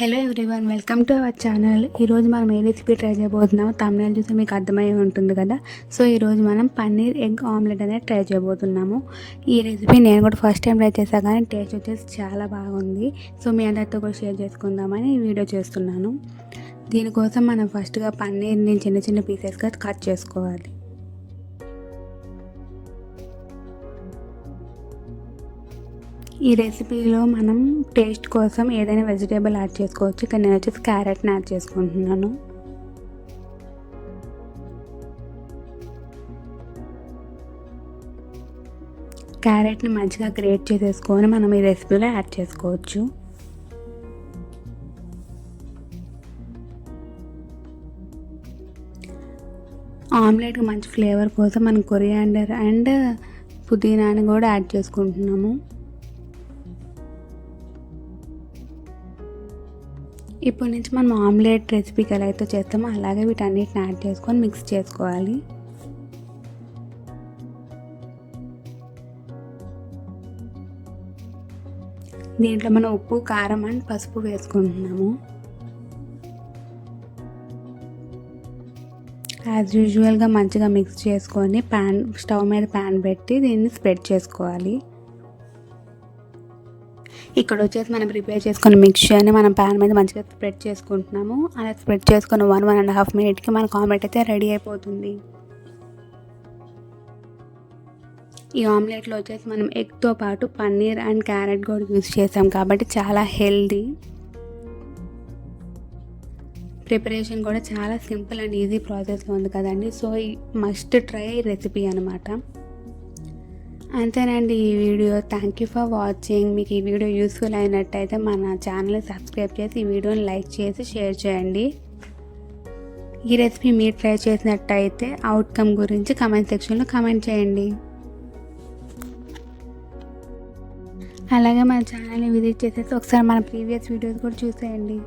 Hello everyone welcome to our channel. ఈరోజు మనం ఏ recipe try చేయబోతున్నామో తమిళ చూస్తే మీకు అర్థమై ఉంటుంది కదా. సో ఈరోజు మనం పన్నీర్ ఎగ్ ఆమ్లెట్ అనేది ట్రై చేయబోతున్నాము. ఈ రెసిపీ నేను కూడా ఫస్ట్ టైం ట్రై చేశాను కానీ టేస్ట్ వచ్చేసి చాలా బాగుంది. సో మీ అందరితో కూడా షేర్ చేసుకుందామని వీడియో చేస్తున్నాను. దీనికోసం మనం ఫస్ట్గా పన్నీర్ని చిన్న చిన్న పీసెస్గా కట్ చేసుకోవాలి. ఈ రెసిపీలో మనం టేస్ట్ కోసం ఏదైనా వెజిటేబుల్ యాడ్ చేసుకోవచ్చు. ఇక్కడ నేను వచ్చేసి క్యారెట్ని యాడ్ చేసుకుంటున్నాను. క్యారెట్ని మంచిగా గ్రేట్ చేసేసుకొని మనం ఈ రెసిపీలో యాడ్ చేసుకోవచ్చు. ఆమ్లెట్కి మంచి ఫ్లేవర్ కోసం మనం కొరియాండర్ అండ్ పుదీనాని కూడా యాడ్ చేసుకుంటున్నాము. ఇప్పటి నుంచి మనం ఆమ్లెట్ రెసిపీకి ఎలా అయితే చేస్తామో. అలాగే వీటన్నిటిని యాడ్ చేసుకొని మిక్స్ చేసుకోవాలి. దీంట్లో మనం ఉప్పు కారం అండ్ పసుపు వేసుకుంటున్నాము. యాజ్ యూజువల్గా మంచిగా మిక్స్ చేసుకొని ప్యాన్ స్టవ్ మీద ప్యాన్ పెట్టి దీన్ని స్ప్రెడ్ చేసుకోవాలి. ఇక్కడ వచ్చేసి మనం ప్రిపేర్ చేసుకున్న మిక్చర్ని మనం ప్యాన్ మీద మంచిగా స్ప్రెడ్ చేసుకుంటున్నాము. అలా స్ప్రెడ్ చేసుకున్న వన్ వన్ అండ్ హాఫ్ మినిట్కి మన ఆమ్లెట్ అయితే రెడీ అయిపోతుంది. ఈ ఆమ్లెట్లో వచ్చేసి మనం ఎగ్తో పాటు పన్నీర్ అండ్ క్యారెట్ కూడా యూస్ చేసాం కాబట్టి చాలా హెల్దీ ప్రిపరేషన్ కూడా చాలా సింపుల్ అండ్ ఈజీ ప్రాసెస్లో ఉంది కదండి. సో ఈ మస్ట్ ట్రై రెసిపీ అనమాట అంతేనండి ఈ video. Thank you for watching మీకు ఈ వీడియో యూస్ఫుల్ అయినట్టయితే మన ఛానల్ని సబ్స్క్రైబ్ చేసి ఈ వీడియోని లైక్ చేసి షేర్ చేయండి. ఈ రెసిపీ మీరు ట్రై చేసినట్టయితే అవుట్కమ్ గురించి కమెంట్ సెక్షన్లో కమెంట్ చేయండి. అలాగే మన ఛానల్ని విజిట్ చేసేసి ఒకసారి మన ప్రీవియస్ వీడియోస్ కూడా చూసేయండి.